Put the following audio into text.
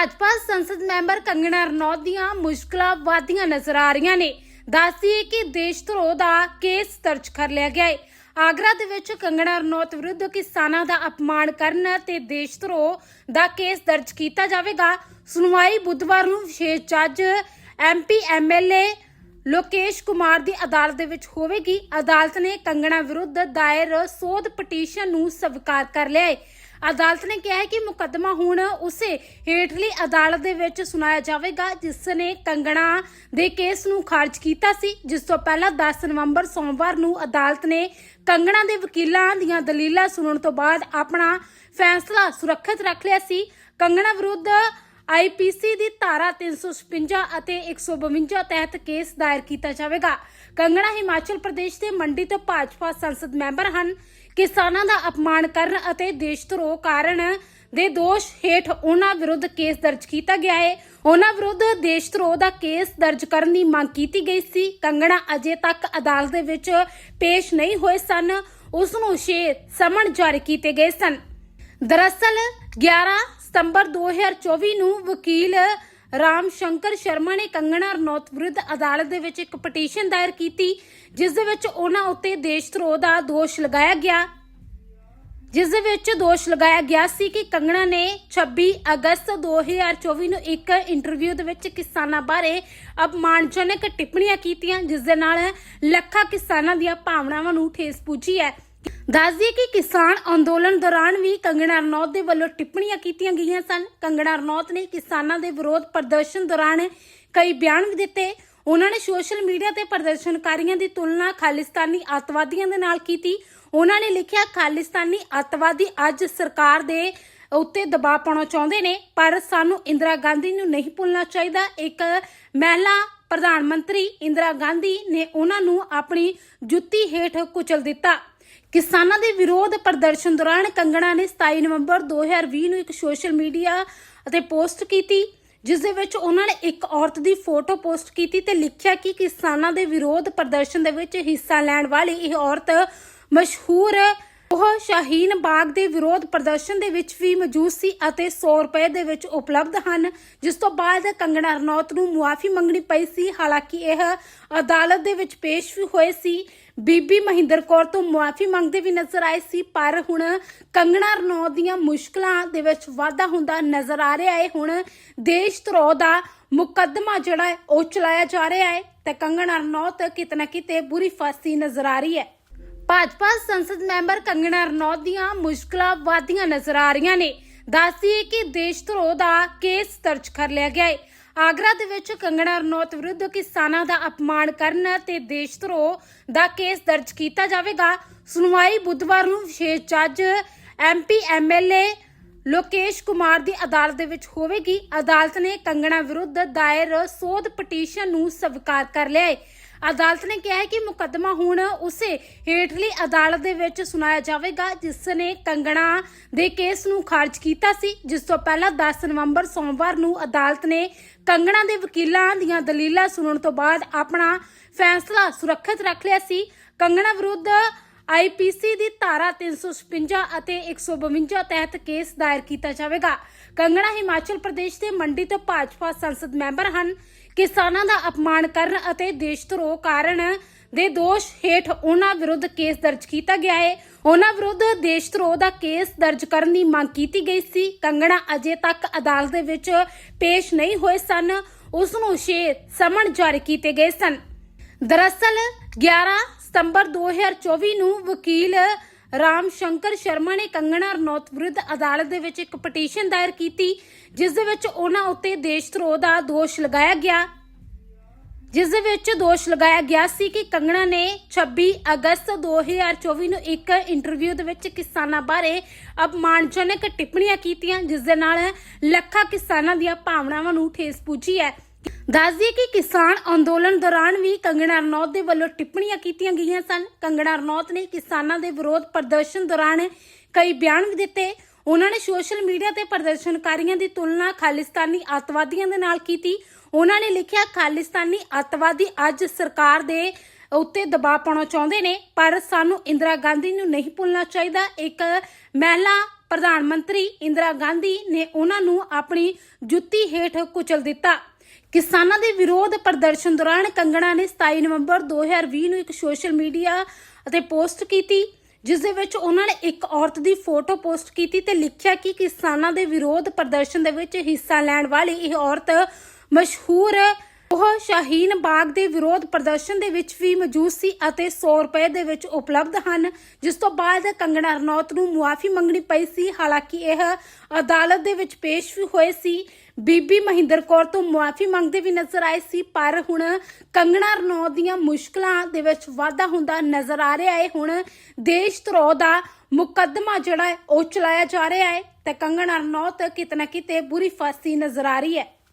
ਭਾਜਪਾ ਸੰਸਦ ਮੈਂਬਰ ਕੰਗਣਾ ਰਣੌਤ ਦੀਆਂ ਮੁਸ਼ਕਲਾਂ ਵਾਧੀਆਂ ਨਜ਼ਰ ਆ ਰਹੀਆਂ ਨੇ। ਦੱਸਦੀਏ ਕਿ ਦੇਸ਼ ਧਰੋਹ ਦਾ ਕੇਸ ਦਰਜ ਕਰ ਲਿਆ ਗਿਆ ਹੈ ਆਗਰਾ ਦੇ ਵਿੱਚ ਕੰਗਣਾ ਰਣੌਤ ਵਿਰੁੱਧ ਕਿਸਾਨਾਂ ਦਾ ਅਪਮਾਨ ਕਰਨ ਤੇ ਦੇਸ਼ ਧਰੋਹ ਦਾ ਕੇਸ ਦਰਜ ਕੀਤਾ ਜਾਵੇਗਾ। ਸੁਣਵਾਈ ਬੁੱਧਵਾਰ ਨੂੰ ਵਿਸ਼ੇਸ਼ ਜੱਜ ਐਮਪੀ ਐਮਐਲਏ ਲੋਕੇਸ਼ ਕੁਮਾਰ ਦੀ ਅਦਾਲਤ ਦੇ ਵਿੱਚ ਹੋਵੇਗੀ। ਅਦਾਲਤ ਨੇ ਕੰਗਣਾ ਵਿਰੁੱਧ ਦਾਇਰ ਸੋਧ ਪਟੀਸ਼ਨ ਨੂੰ ਸਵੀਕਾਰ ਕਰ ਲਿਆ ਹੈ ਅਦਾਲਤ ਨੇ ਕਿਹਾ ਹੈ ਕਿ ਮੁਕੱਦਮਾ ਹੁਣ ਉਸੇ ਹੇਠਲੀ ਅਦਾਲਤ ਦੇ ਵਿੱਚ ਸੁਣਾਇਆ ਜਾਵੇਗਾ, ਜਿਸ ਨੇ ਕੰਗਣਾ ਦੇ ਕੇਸ ਨੂੰ ਖਾਰਜ ਕੀਤਾ ਸੀ। ਜਿਸ ਤੋਂ ਪਹਿਲਾਂ 10 ਨਵੰਬਰ ਸੋਮਵਾਰ ਨੂੰ ਅਦਾਲਤ ਨੇ ਕੰਗਣਾ ਦੇ ਵਕੀਲਾਂ ਦੀਆਂ ਦਲੀਲਾਂ ਸੁਣਨ ਤੋਂ ਬਾਅਦ ਆਪਣਾ ਫੈਸਲਾ ਸੁਰੱਖਿਅਤ ਰੱਖ ਲਿਆ ਸੀ। ਕੰਗਣਾ ਵਿਰੁੱਧ ਆਈਪੀਸੀ ਦੀ ਧਾਰਾ 356 ਅਤੇ 152 ਤਹਿਤ ਕੇਸ ਦਾਇਰ ਕੀਤਾ ਜਾਵੇਗਾ। ਕੰਗਣਾ ਹਿਮਾਚਲ ਪ੍ਰਦੇਸ਼ ਦੇ ਮੰਡੀ ਤੋਂ ਭਾਜਪਾ ਸੰਸਦ ਮੈਂਬਰ ਹਨ। ਕਿਸਾਨਾਂ ਦਾ ਅਪਮਾਨ ਕਰਨ ਅਤੇ ਦੇਸ਼ ਧਰੋਹ ਕਾਰਨ ਦੇ ਦੋਸ਼ ਹੇਠ ਉਹਨਾਂ ਵਿਰੁੱਧ ਕੇਸ ਦਰਜ ਕੀਤਾ ਗਿਆ ਹੈ ਉਹਨਾਂ ਵਿਰੁੱਧ ਦੇਸ਼ ਧਰੋਹ ਦਾ ਕੇਸ ਦਰਜ ਕਰਨ ਦੀ ਮੰਗ ਕੀਤੀ ਗਈ ਸੀ। ਕੰਗਣਾ ਅਜੇ ਤੱਕ ਅਦਾਲਤ ਦੇ ਵਿੱਚ ਪੇਸ਼ ਨਹੀਂ ਹੋਏ ਸਨ। ਉਸ ਨੂੰ ਛੇ ਸਮਨ ਜਾਰੀ ਕੀਤੇ ਗਏ ਸਨ। ਦਰਅਸਲ 11 ਸਤੰਬਰ 2024 ਨੂੰ ਵਕੀਲ ਰਾਮ ਸ਼ੰਕਰ ਸ਼ਰਮਾ ਨੇ ਕੰਗਣਾ ਰਣੌਤ ਵਿਰੁੱਧ ਅਦਾਲਤ ਦੇ ਵਿੱਚ ਇੱਕ ਪਟੀਸ਼ਨ ਦਾਇਰ ਕੀਤੀ, ਜਿਸ ਦੇ ਵਿੱਚ ਉਹਨਾਂ ਉੱਤੇ ਦੇਸ਼ ਧਰੋਹ ਦਾ ਦੋਸ਼ ਲਗਾਇਆ ਗਿਆ। ਜਿਸ ਦੇ ਵਿੱਚ ਦੋਸ਼ ਲਗਾਇਆ ਗਿਆ ਸੀ ਕਿ ਕੰਗਣਾ ਨੇ 26 ਅਗਸਤ 2024 ਨੂੰ ਇੱਕ ਇੰਟਰਵਿਊ ਦੇ ਵਿੱਚ ਕਿਸਾਨਾਂ ਬਾਰੇ ਅਪਮਾਨਜਨਕ ਟਿੱਪਣੀਆਂ ਕੀਤੀਆਂ, ਜਿਸ ਦੇ ਨਾਲ ਲੱਖਾਂ ਕਿਸਾਨਾਂ ਦੀਆਂ ਭਾਵਨਾਵਾਂ ਨੂੰ ਠੇਸ ਪਹੁੰਚੀ ਹੈ। ਦੱਸਦੀਏ ਕਿ ਕਿਸਾਨ ਅੰਦੋਲਨ ਦੌਰਾਨ ਵੀ ਕੰਗਣਾ ਰਣੌਤ ਦੇ ਵੱਲੋਂ ਟਿੱਪਣੀਆਂ ਕੀਤੀਆਂ ਗਈਆਂ ਸਨ। ਕੰਗਣਾ ਰਣੌਤ ਨੇ ਕਿਸਾਨਾਂ ਦੇ ਵਿਰੋਧ ਪ੍ਰਦਰਸ਼ਨ ਦੌਰਾਨ ਕਈ ਬਿਆਨ ਵੀ ਦਿੱਤੇ। ਉਹਨਾਂ ਨੇ ਸੋਸ਼ਲ ਮੀਡੀਆ ਤੇ ਪ੍ਰਦਰਸ਼ਨਕਾਰੀਆਂ ਦੀ ਤੁਲਨਾ ਖਾਲਿਸਤਾਨੀ ਅੱਤਵਾਦੀਆਂ ਦੇ ਨਾਲ ਕੀਤੀ। ਉਹਨਾਂ ਨੇ ਲਿਖਿਆ, ਖਾਲਿਸਤਾਨੀ ਅੱਤਵਾਦੀ ਅੱਜ ਸਰਕਾਰ ਦੇ ਉੱਤੇ ਦਬਾਅ ਪਾਉਣਾ ਚਾਹੁੰਦੇ ਨੇ, ਪਰ ਸਾਨੂੰ ਇੰਦਰਾ ਗਾਂਧੀ ਨੂੰ ਨਹੀਂ ਭੁੱਲਣਾ ਚਾਹੀਦਾ। ਇੱਕ ਮਹਿਲਾ ਪ੍ਰਧਾਨ ਮੰਤਰੀ ਇੰਦਰਾ ਗਾਂਧੀ ਨੇ ਉਹਨਾਂ ਨੂੰ ਆਪਣੀ ਜੁੱਤੀ ਹੇਠ ਕੁਚਲ ਦਿੱਤਾ। ਕਿਸਾਨਾਂ ਦੇ ਵਿਰੋਧ ਪ੍ਰਦਰਸ਼ਨ ਦੌਰਾਨ ਕੰਗਣਾ ਨੇ 27 ਨਵੰਬਰ 2020 ਨੂੰ ਇੱਕ ਸੋਸ਼ਲ ਮੀਡੀਆ ਅਤੇ ਪੋਸਟ ਕੀਤੀ, ਜਿਸ ਦੇ ਵਿੱਚ ਉਹਨਾਂ ਨੇ ਇੱਕ ਔਰਤ ਦੀ ਫੋਟੋ ਪੋਸਟ ਕੀਤੀ ਤੇ ਲਿਖਿਆ ਕਿ ਕਿਸਾਨਾਂ ਦੇ ਵਿਰੋਧ ਪ੍ਰਦਰਸ਼ਨ ਦੇ ਵਿੱਚ ਹਿੱਸਾ ਲੈਣ ਵਾਲੀ ਇਹ ਔਰਤ ਮਸ਼ਹੂਰ ਉਹ ਸ਼ਾਹੀਨ ਬਾਗ ਦੇ ਵਿਰੋਧ ਪ੍ਰਦਰਸ਼ਨ ਦੇ ਵਿੱਚ ਵੀ ਮੌਜੂਦ ਸੀ ਅਤੇ 100 ਰੁਪਏ ਦੇ ਵਿੱਚ ਉਪਲਬਧ ਹਨ, ਜਿਸ ਤੋਂ ਬਾਅਦ ਕੰਗਣਾ ਰਣੌਤ ਨੂੰ ਮੁਆਫੀ ਮੰਗਣੀ ਪਈ ਸੀ। ਹਾਲਾਂਕਿ ਇਹ ਅਦਾਲਤ ਦੇ ਵਿੱਚ ਪੇਸ਼ ਵੀ ਹੋਏ ਸੀ। ਬੀਬੀ ਮਹਿੰਦਰ ਕੌਰ ਤੋਂ ਮੁਆਫੀ ਮੰਗਦੇ ਵੀ ਨਜ਼ਰ ਆਏ ਸੀ, ਪਰ ਹੁਣ ਕੰਗਣਾ ਰਣੌਤ ਦੀਆਂ ਮੁਸ਼ਕਲਾਂ ਦੇ ਵਿੱਚ ਵਾਧਾ ਹੁੰਦਾ ਨਜ਼ਰ ਆ ਰਿਹਾ ਹੈ। ਹੁਣ ਦੇਸ਼ ਧਰੋਹ ਦਾ ਮੁਕੱਦਮਾ ਜਿਹੜਾ ਹੈ, ਉਹ ਚਲਾਇਆ ਜਾ ਰਿਹਾ ਹੈ ਤੇ ਕੰਗਣਾ ਰਣੌਤ ਕਿਤਨਾ ਕਿਤੇ ਬੁਰੀ ਫਾਸੀ ਨਜ਼ਰ ਆ ਰਹੀ ਹੈ। ਭਾਜਪਾ ਸੰਸਦ ਮੈਂਬਰ ਕੰਗਣਾ ਰਣੌਤ ਦੀਆਂ ਮੁਸ਼ਕਲਾਂ ਵਾਧੀਆਂ ਨਜ਼ਰ ਆ ਰਹੀਆਂ ਨੇ। ਦੱਸਦੀਏ ਕਿ ਦੇਸ਼ ਧਰੋਹ ਦਾ ਕੇਸ ਦਰਜ ਕਰ ਲਿਆ ਗਿਆ ਹੈ ਆਗਰਾ ਦੇ ਵਿੱਚ ਕੰਗਣਾ ਰਣੌਤ ਵਿਰੁੱਧ ਕਿਸਾਨਾਂ ਦਾ ਅਪਮਾਨ ਕਰਨ ਤੇ ਦੇਸ਼ ਧਰੋਹ ਦਾ ਕੇਸ ਦਰਜ ਕੀਤਾ ਜਾਵੇਗਾ। ਸੁਣਵਾਈ ਬੁੱਧਵਾਰ ਨੂੰ ਵਿਸ਼ੇਸ਼ ਜੱਜ ਐਮਪੀ ਐਮਐਲਏ ਲੋਕੇਸ਼ ਕੁਮਾਰ ਦੀ ਅਦਾਲਤ ਦੇ ਵਿੱਚ ਹੋਵੇਗੀ। ਅਦਾਲਤ ਨੇ ਕੰਗਣਾ ਵਿਰੁੱਧ ਦਾਇਰ ਸੋਧ ਪਟੀਸ਼ਨ ਨੂੰ ਸਵੀਕਾਰ ਕਰ ਲਿਆ ਹੈ ਅਦਾਲਤ ਨੇ ਕਿਹਾ ਹੈ ਕਿ ਮੁਕੱਦਮਾ ਹੁਣ ਉਸੇ ਹੇਠਲੀ ਅਦਾਲਤ ਦੇ ਵਿੱਚ ਸੁਣਾਇਆ ਜਾਵੇਗਾ, ਜਿਸ ਨੇ ਕੰਗਣਾ ਦੇ ਕੇਸ ਨੂੰ ਖਾਰਜ ਕੀਤਾ ਸੀ। ਜਿਸ ਤੋਂ ਪਹਿਲਾਂ 10 ਨਵੰਬਰ ਸੋਮਵਾਰ ਨੂੰ ਅਦਾਲਤ ਨੇ ਕੰਗਣਾ ਦੇ ਵਕੀਲਾਂ ਦੀਆਂ ਦਲੀਲਾਂ ਸੁਣਨ ਤੋਂ ਬਾਅਦ ਆਪਣਾ ਫੈਸਲਾ ਸੁਰੱਖਿਅਤ ਰੱਖ ਲਿਆ ਸੀ। ਕੰਗਣਾ ਵਿਰੁੱਧ ਆਈਪੀਸੀ ਦੀ ਧਾਰਾ 356 ਅਤੇ 152 ਤਹਿਤ ਕੇਸ ਦਾਇਰ ਕੀਤਾ ਜਾਵੇਗਾ। ਕੰਗਣਾ ਹਿਮਾਚਲ ਪ੍ਰਦੇਸ਼ ਦੇ ਮੰਡੀ ਤੋਂ ਭਾਜਪਾ ਸੰਸਦ ਮੈਂਬਰ ਹਨ। ਕਿਸਾਨਾਂ ਦਾ ਅਪਮਾਨ ਕਰਨ ਅਤੇ ਦੇਸ਼ ਧਰੋ ਕਾਰਨ ਦੇ ਦੋਸ਼ ਹੇਠ ਉਹਨਾਂ ਵਿਰੁੱਧ ਕੇਸ ਦਰਜ ਕੀਤਾ ਗਿਆ ਹੈ। ਉਹਨਾਂ ਵਿਰੁੱਧ ਦੇਸ਼ ਧਰੋਹ ਦਾ ਕੇਸ ਦਰਜ ਕਰਨ ਦੀ ਮੰਗ ਕੀਤੀ ਗਈ ਸੀ। ਕੰਗਣਾ ਅਜੇ ਤੱਕ ਅਦਾਲਤ ਦੇ ਵਿੱਚ ਪੇਸ਼ ਨਹੀਂ ਹੋਏ ਸਨ। ਉਸ ਨੂੰ ਛੇ ਸਮਨ ਜਾਰੀ ਕੀਤੇ ਗਏ ਸਨ। ਦਰਅਸਲ 11 ਸਤੰਬਰ 2024 ਨੂੰ ਵਕੀਲ ਰਾਮ ਸ਼ੰਕਰ ਸ਼ਰਮਾ ਨੇ ਕੰਗਣਾ ਰਣੌਤ ਵਿਰੁੱਧ ਅਦਾਲਤ ਦੇ ਵਿੱਚ ਇੱਕ ਪਟੀਸ਼ਨ ਦਾਇਰ ਕੀਤੀ, ਜਿਸ ਦੇ ਵਿੱਚ ਉਹਨਾਂ ਉੱਤੇ ਦੇਸ਼ ਧਰੋਹ ਦਾ ਦੋਸ਼ ਲਗਾਇਆ ਗਿਆ। ਜਿਸ ਦੇ ਵਿੱਚ ਦੋਸ਼ ਲਗਾਇਆ ਗਿਆ ਸੀ ਕਿ ਕੰਗਣਾ ਨੇ 26 ਅਗਸਤ 2024 ਨੂੰ ਇੱਕ ਇੰਟਰਵਿਊ ਦੇ ਵਿੱਚ ਕਿਸਾਨਾਂ ਬਾਰੇ ਅਪਮਾਨਜਨਕ ਟਿੱਪਣੀਆਂ ਕੀਤੀਆਂ, ਜਿਸ ਦੇ ਨਾਲ ਲੱਖਾਂ ਕਿਸਾਨਾਂ ਦੀਆਂ ਭਾਵਨਾਵਾਂ ਨੂੰ ਠੇਸ ਪਹੁੰਚੀ ਹੈ। ਦੱਸਦੀਏ ਕਿ ਕਿਸਾਨ ਅੰਦੋਲਨ ਦੌਰਾਨ ਵੀ ਕੰਗਣਾ ਰਣੌਤ ਦੇ ਵੱਲੋਂ ਟਿੱਪਣੀਆਂ ਕੀਤੀਆਂ ਗਈਆਂ ਸਨ। ਕੰਗਣਾ ਰਣੌਤ ਨੇ ਕਿਸਾਨਾਂ ਦੇ ਵਿਰੋਧ ਪ੍ਰਦਰਸ਼ਨ ਦੌਰਾਨ ਕਈ ਬਿਆਨ ਵੀ ਦਿੱਤੇ। ਉਹਨਾਂ ਨੇ ਸੋਸ਼ਲ ਮੀਡੀਆ ਤੇ ਪ੍ਰਦਰਸ਼ਨਕਾਰੀਆਂ ਦੀ ਤੁਲਨਾ ਖਾਲਿਸਤਾਨੀ ਅੱਤਵਾਦੀਆਂ ਦੇ ਨਾਲ ਕੀਤੀ। ਉਹਨਾਂ ਨੇ ਲਿਖਿਆ, ਖਾਲਿਸਤਾਨੀ ਅੱਤਵਾਦੀ ਅੱਜ ਸਰਕਾਰ ਦੇ ਉੱਤੇ ਦਬਾਅ ਪਾਉਣਾ ਚਾਹੁੰਦੇ ਨੇ, ਪਰ ਸਾਨੂੰ ਇੰਦਰਾ ਗਾਂਧੀ ਨੂੰ ਨਹੀਂ ਭੁੱਲਣਾ ਚਾਹੀਦਾ। ਇੱਕ ਮਹਿਲਾ ਪ੍ਰਧਾਨ ਮੰਤਰੀ ਇੰਦਰਾ ਗਾਂਧੀ ਨੇ ਉਹਨਾਂ ਨੂੰ ਆਪਣੀ ਜੁੱਤੀ ਹੇਠ ਕੁਚਲ ਦਿੱਤਾ। ਕਿਸਾਨਾਂ ਦੇ ਵਿਰੋਧ ਪ੍ਰਦਰਸ਼ਨ ਦੌਰਾਨ ਕੰਗਣਾ ਨੇ 27 ਨਵੰਬਰ 2020 ਨੂੰ ਇੱਕ ਸੋਸ਼ਲ ਮੀਡੀਆ ਅਤੇ ਪੋਸਟ ਕੀਤੀ, ਜਿਸ ਦੇ ਵਿੱਚ ਉਹਨਾਂ ਨੇ ਇੱਕ ਔਰਤ ਦੀ ਫੋਟੋ ਪੋਸਟ ਕੀਤੀ ਤੇ ਲਿਖਿਆ ਕਿ ਕਿਸਾਨਾਂ ਦੇ ਵਿਰੋਧ ਪ੍ਰਦਰਸ਼ਨ ਦੇ ਵਿੱਚ ਹਿੱਸਾ ਲੈਣ ਵਾਲੀ ਇਹ ਔਰਤ ਮਸ਼ਹੂਰ ਉਹ ਸ਼ਾਹੀਨ ਬਾਗ ਦੇ ਵਿਰੋਧ ਪ੍ਰਦਰਸ਼ਨ ਦੇ ਵਿੱਚ ਵੀ ਮੌਜੂਦ ਸੀ ਅਤੇ 100 ਰੁਪਏ ਦੇ ਵਿੱਚ ਉਪਲਬਧ ਹਨ, ਜਿਸ ਤੋਂ ਬਾਅਦ ਕੰਗਣਾ ਰਣੌਤ ਨੂੰ ਮੁਆਫੀ ਮੰਗਣੀ ਪਈ ਸੀ। ਹਾਲਾਂਕਿ ਇਹ ਅਦਾਲਤ ਦੇ ਵਿੱਚ ਪੇਸ਼ ਵੀ ਹੋਏ ਸੀ। ਬੀਬੀ ਮਹਿੰਦਰ ਕੌਰ ਤੋਂ ਮੁਆਫੀ ਮੰਗਦੇ ਵੀ ਨਜ਼ਰ ਆਏ ਸੀ, ਪਰ ਹੁਣ ਕੰਗਣਾ ਰਣੌਤ ਦੀਆਂ ਮੁਸ਼ਕਲਾਂ ਦੇ ਵਿੱਚ ਵਾਧਾ ਹੁੰਦਾ ਨਜ਼ਰ ਆ ਰਿਹਾ ਹੈ। ਹੁਣ ਦੇਸ਼ ਧਰੋਹ ਦਾ ਮੁਕੱਦਮਾ ਜਿਹੜਾ ਹੈ, ਉਹ ਚਲਾਇਆ ਜਾ ਰਿਹਾ ਹੈ ਤੇ ਕੰਗਣਾ ਰਣੌਤ ਕਿਤੇ ਨਾ ਕਿਤੇ ਬੁਰੀ ਫਾਸੀ ਨਜ਼ਰ ਆ ਰਹੀ ਹੈ।